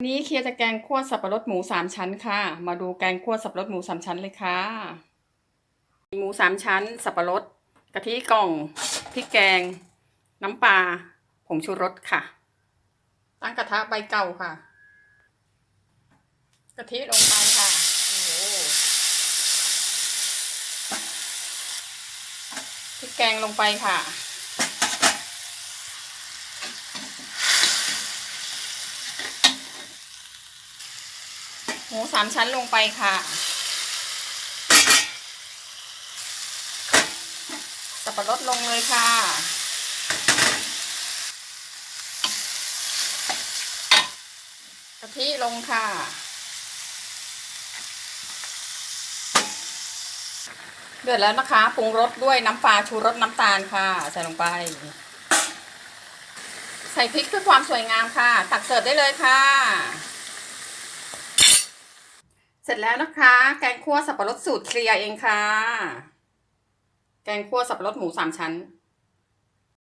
วันนี้เคลียร์จะแกงคั่วสับปะรดหมูสามชั้นค่ะ มาดูแกงคั่วสับปะรดหมูสามชั้นเลยค่ะ หมูสามชั้น สับปะรดกะทิกล่องพริกแกง น้ำปลาผงชูรสค่ะ ตั้งกระทะใบเก่าค่ะกะทิลงไปค่ะพริกแกงลงไปค่ะ หมูสามชั้นลงไปค่ะ สับปะรดลงเลยค่ะ กะทิลงค่ะ เดือดแล้วนะคะ ปรุงรสด้วยน้ำปลาชูรสน้ำตาลค่ะ ใส่ลงไป ใส่พริกเพื่อความสวยงามค่ะ ตักเสิร์ฟได้เลยค่ะ เสร็จแล้วนะคะ แกงคั่วสับปะรดสูตรเคลียร์เองค่ะ แกงคั่วสับปะรดหมูสามชั้น